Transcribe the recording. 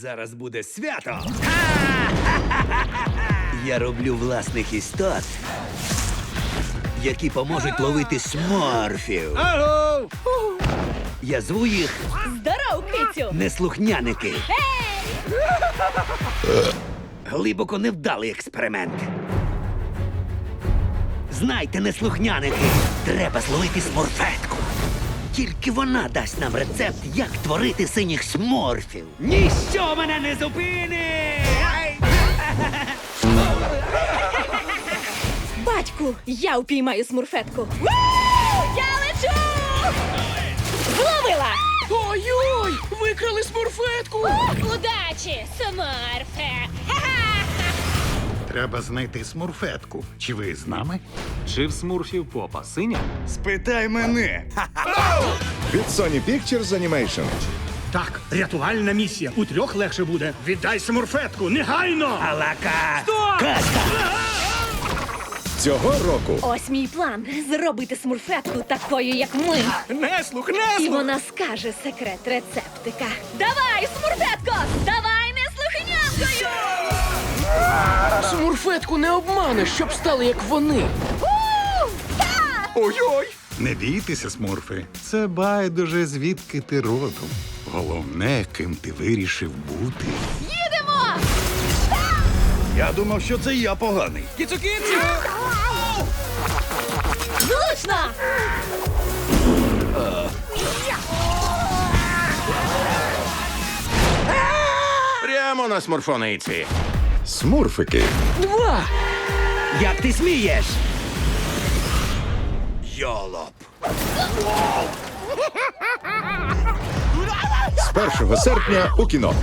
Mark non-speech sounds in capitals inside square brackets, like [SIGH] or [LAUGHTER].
Зараз буде свято. [LAUGHS] Я роблю власних істот, які поможуть ловити сморфів. Аго! Я зву їх Здоров, кицю! неслухняники. Глибоко невдалий експеримент. Знайте, неслухняники, треба зловити сморфетку. Тільки вона дасть нам рецепт, як творити синіх сморфів. Ніщо мене не зупинить! Батьку, я упіймаю смурфетку. Я лечу! Зловила! Ой-ой! Викрали смурфетку! Удачі, смарфе! Треба знайти смурфетку. Чи ви з нами? Чи в смурфів попа синя? Спитай мене. Від Sony Pictures Animation. Так, рятувальна місія. У трьох легше буде. Віддай смурфетку, негайно! Алака! Каста! Цього року Ось мій план зробити смурфетку такою, як ми. Неслух, І неслух! вона скаже секрет рецептика. Давай, смурфетко! Давай Смурфетку не обманеш, щоб стали як вони. Ой-ой! Не бійтеся, смурфи. Це байдуже звідки ти родом. Головне, ким ти вирішив бути. Їдемо! Я думав, що це я поганий. Кіцу-кіцу! Влучно! Прямо на смурфониці. Смурфики. Два! Як ти смієш? Йолоп. З 1 серпня у кіно.